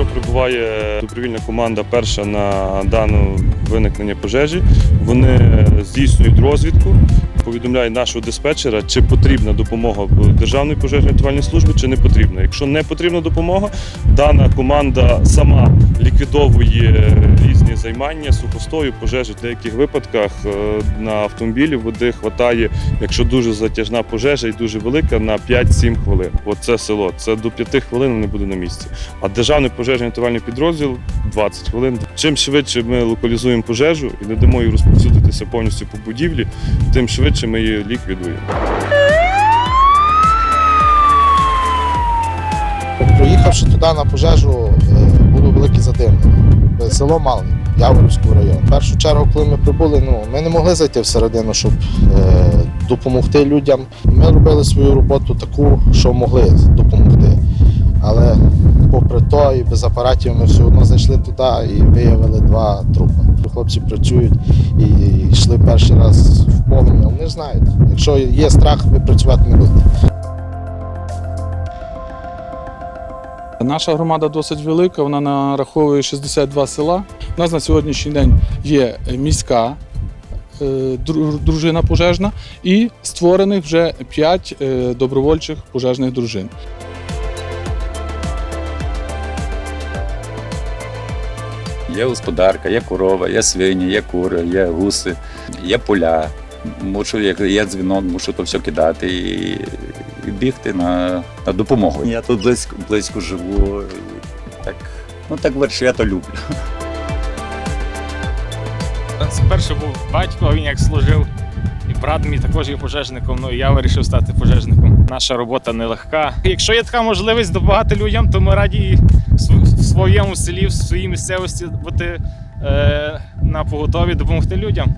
Якщо прибуває добровільна команда перша на дану виникнення пожежі, вони здійснюють розвідку, повідомляють нашого диспетчера, чи потрібна допомога Державної пожежної рятувальної служби, чи не потрібна. Якщо не потрібна допомога, дана команда сама ліквідовує різні займання сухостою, пожежі. В деяких випадках е, на автомобілі води хватає, якщо дуже затяжна пожежа і дуже велика, на 5-7 хвилин. Оце село. Це до 5 хвилин не буде на місці. А державний пожежний рятувальний підрозділ 20 хвилин. Чим швидше ми локалізуємо пожежу і не дамо їй розповсюдитися повністю по будівлі, тим швидше ми її ліквідуємо. Проїхавши туди на пожежу, е, було велике задимлення. Село Малий, Яворівського району. В першу чергу, коли ми прибули, ну ми не могли зайти всередину, щоб е, допомогти людям. Ми робили свою роботу таку, що могли допомогти. Але попри то і без апаратів ми все одно зайшли туди і виявили два трупи. Хлопці працюють і йшли перший раз в полум'я. Вони знають, якщо є страх, ви працювати не будете. Наша громада досить велика, вона нараховує 62 села. У нас на сьогоднішній день є міська е, дружина пожежна і створених вже 5 добровольчих пожежних дружин. Є господарка, є корова, є свині, є кури, є гуси, є поля. Мушу, як є дзвінок, мушу то все кидати і, і бігти на, на допомогу. Я тут близько, близько живу. і Так, ну так верші, я то люблю. Спершу був батько, він як служив, і брат мій також є пожежником. Ну і я вирішив стати пожежником. Наша робота нелегка. Якщо є така можливість допомагати людям, то ми раді в в своєму селі, в своїй місцевості бути е, на поготові допомогти людям.